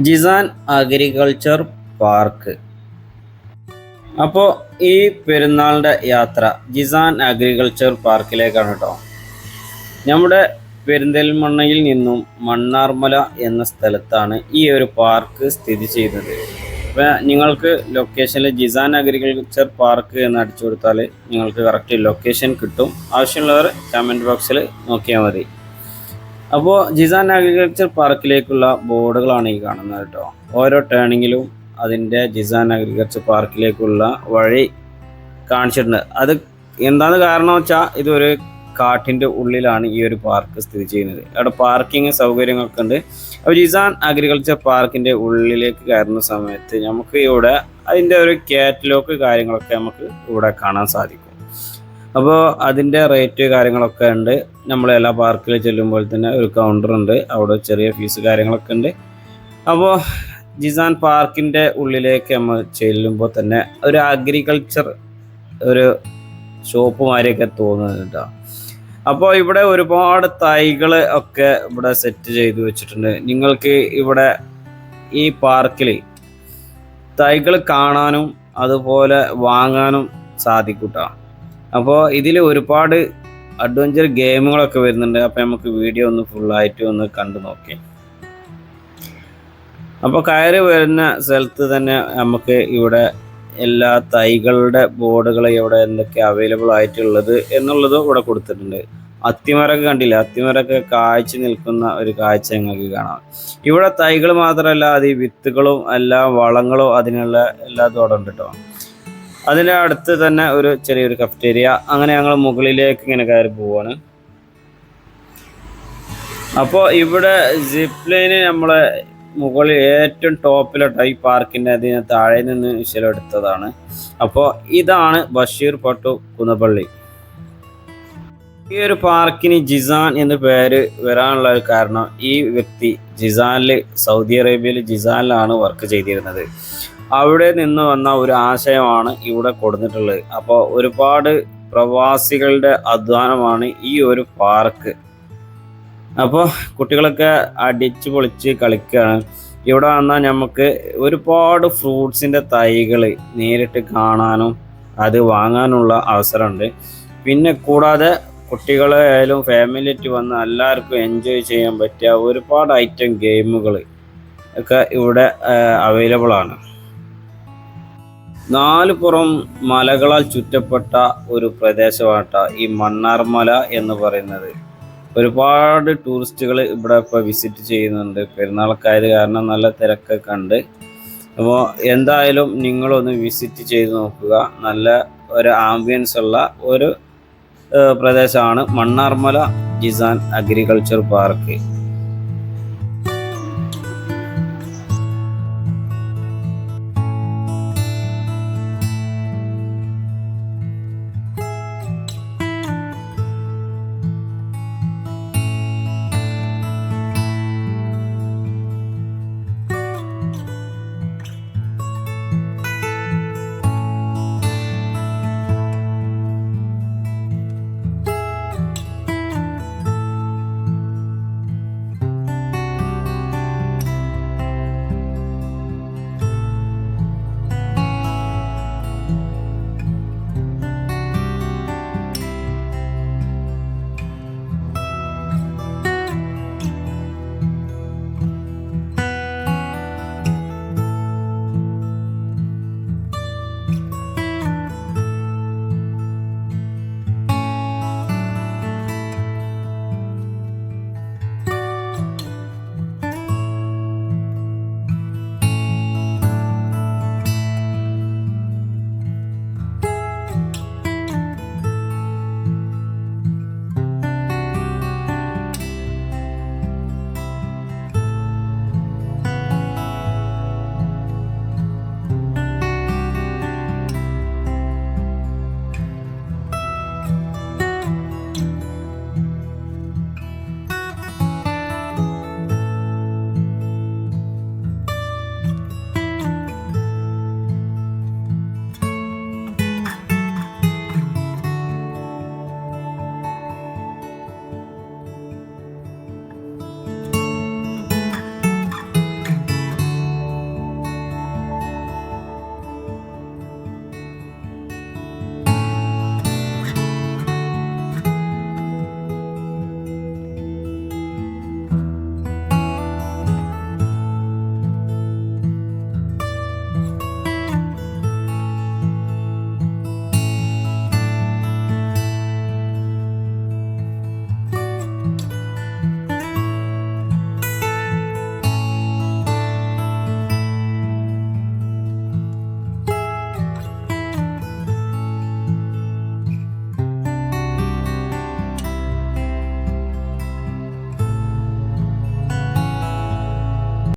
Jizan agriculture park. അപ്പോൾ ഈ പെരുന്നാളിന്റെ യാത്ര ജിസാൻ അഗ്രികൾച്ചർ പാർക്കിലേക്കാണ് കേട്ടോ നമ്മുടെ പെരിന്തൽമണ്ണയിൽ നിന്നും മണ്ണാർമല എന്ന സ്ഥലത്താണ് ഈ ഒരു പാർക്ക് സ്ഥിതി ചെയ്യുന്നത്. അപ്പോൾ നിങ്ങൾക്ക് ലൊക്കേഷനിൽ ജിസാൻ അഗ്രികൾച്ചർ പാർക്ക് എന്ന് അടിച്ചു കൊടുത്താൽ നിങ്ങൾക്ക് കറക്റ്റ് ലൊക്കേഷൻ കിട്ടും. ആവശ്യമുള്ളവർ കമന്റ് ബോക്സിൽ നോക്കിയാൽ മതി. അപ്പോൾ ജിസാൻ അഗ്രികൾച്ചർ പാർക്കിലേക്കുള്ള ബോർഡുകളാണ് ഈ കാണുന്നത് കേട്ടോ. ഓരോ ടേണിങ്ങിലും അതിന്റെ ജിസാൻ അഗ്രികൾച്ചർ പാർക്കിലേക്കുള്ള വഴി കാണിച്ചിട്ടുണ്ട്. അത് എന്താണ് കാരണം വെച്ചാൽ ഇതൊരു കാട്ടിന്റെ ഉള്ളിലാണ് ഈ ഒരു പാർക്ക് സ്ഥിതി ചെയ്യുന്നത്. അവിടെ പാർക്കിംഗ് സൗകര്യങ്ങളൊക്കെ ഉണ്ട്. അപ്പോൾ ജിസാൻ അഗ്രികൾച്ചർ പാർക്കിന്റെ ഉള്ളിലേക്ക് കയറുന്ന സമയത്ത് നമുക്ക് ഇവിടെ അതിന്റെ ഒരു കാറ്റലോഗ് കാര്യങ്ങളൊക്കെ നമുക്ക് ഇവിടെ കാണാൻ സാധിക്കും. അപ്പോൾ അതിന്റെ റേറ്റ് കാര്യങ്ങളൊക്കെ ഉണ്ട്. നമ്മൾ എല്ലാ പാർക്കിൽ ചെല്ലുമ്പോൾ തന്നെ ഒരു കൗണ്ടർ ഉണ്ട്. അവിടെ ചെറിയ ഫീസ് കാര്യങ്ങളൊക്കെ ഉണ്ട്. അപ്പോൾ ജിസാൻ പാർക്കിന്റെ ഉള്ളിലേക്ക് നമ്മൾ ചെല്ലുമ്പോൾ തന്നെ ഒരു അഗ്രികൾച്ചർ ഒരു ഷോപ്പ് മാതിരിയൊക്കെ തോന്നുന്നുണ്ട് അപ്പോൾ ഇവിടെ ഒരുപാട് തൈകൾ ഒക്കെ ഇവിടെ സെറ്റ് ചെയ്ത് വെച്ചിട്ടുണ്ട്. നിങ്ങൾക്ക് ഇവിടെ ഈ പാർക്കിൽ തൈകൾ കാണാനും അതുപോലെ വാങ്ങാനും സാധിക്കൂട്ടോ അപ്പോൾ ഇതിൽ ഒരുപാട് അഡ്വഞ്ചർ ഗെയിമുകളൊക്കെ വരുന്നുണ്ട്. അപ്പോൾ നമുക്ക് വീഡിയോ ഒന്ന് ഫുള്ളായിട്ട് ഒന്ന് കണ്ടു നോക്കി. അപ്പോൾ കയറി വരുന്ന സ്ഥലത്ത് തന്നെ നമുക്ക് ഇവിടെ എല്ലാ തൈകളുടെ ബോർഡുകൾ ഇവിടെ എന്തൊക്കെ അവൈലബിൾ ആയിട്ടുള്ളത് എന്നുള്ളതും ഇവിടെ കൊടുത്തിട്ടുണ്ട്. അത്തിമരമൊക്കെ കണ്ടില്ല? അത്തിമരമൊക്കെ കാഴ്ച നിൽക്കുന്ന ഒരു കാഴ്ച നിങ്ങൾക്ക് കാണാം. ഇവിടെ തൈകൾ മാത്രമല്ല അത് ഈ വിത്തുകളും എല്ലാ വളങ്ങളും അതിനുള്ള എല്ലാ അവിടെ ഉണ്ട് കേട്ടോ അതിന്റെ അടുത്ത് തന്നെ ഒരു ചെറിയൊരു കഫ്റ്റേരിയ അങ്ങനെ ഞങ്ങൾ മുകളിലേക്ക് ഇങ്ങനെ കയറി പോവാണ്. അപ്പോൾ ഇവിടെ ജിപ്പ് ലൈന് നമ്മളെ മുകളിൽ ഏറ്റവും ടോപ്പിലോട്ട് ഈ പാർക്കിന്റെ അതിന് താഴെ നിന്ന് വിശലം എടുത്തതാണ്. അപ്പോൾ ഇതാണ് ബഷീർ പട്ടു കുന്നപ്പള്ളി. ഈ ഒരു പാർക്കിന് ജിസാൻ എന്ന പേര് വരാനുള്ള ഒരു കാരണം ഈ വ്യക്തി ജിസാനിൽ സൗദി അറേബ്യയിൽ ജിസാനിലാണ് വർക്ക് ചെയ്തിരുന്നത്. അവിടെ നിന്ന് വന്ന ഒരു ആശയമാണ് ഇവിടെ കൊടുത്തിട്ടുള്ളത്. അപ്പോൾ ഒരുപാട് പ്രവാസികളുടെ അധ്വാനമാണ് ഈ ഒരു പാർക്ക്. അപ്പോൾ കുട്ടികളൊക്കെ അടിച്ചു പൊളിച്ച് കളിക്കുകയാണ് ഇവിടെ വന്നാൽ നമുക്ക് ഒരുപാട് ഫ്രൂട്ട്സിന്റെ തൈകൾ നേരിട്ട് കാണാനും അത് വാങ്ങാനുള്ള അവസരമുണ്ട്. പിന്നെ കൂടാതെ കുട്ടികളായാലും ഫാമിലിയായിട്ട് വന്ന് എല്ലാവർക്കും എൻജോയ് ചെയ്യാൻ പറ്റിയ ഒരുപാട് ഐറ്റം ഗെയിമുകൾ ഒക്കെ ഇവിടെ അവൈലബിൾ ആണ്. നാല് പുറം മലകളാൽ ചുറ്റപ്പെട്ട ഒരു പ്രദേശമാട്ട ഈ മണ്ണാർമല എന്ന് പറയുന്നത്. ഒരുപാട് ടൂറിസ്റ്റുകൾ ഇവിടെ ഇപ്പോൾ വിസിറ്റ് ചെയ്യുന്നുണ്ട്. പെരുന്നാൾക്കാർ കാരണം നല്ല തിരക്കൊക്കെ ഉണ്ട് അപ്പോൾ എന്തായാലും നിങ്ങളൊന്ന് വിസിറ്റ് ചെയ്ത് നോക്കുക. നല്ല ഒരു ആംബിയൻസ് ഉള്ള ഒരു പ്രദേശമാണ് മണ്ണാർമല ജിസാൻ അഗ്രികൾച്ചർ പാർക്ക്.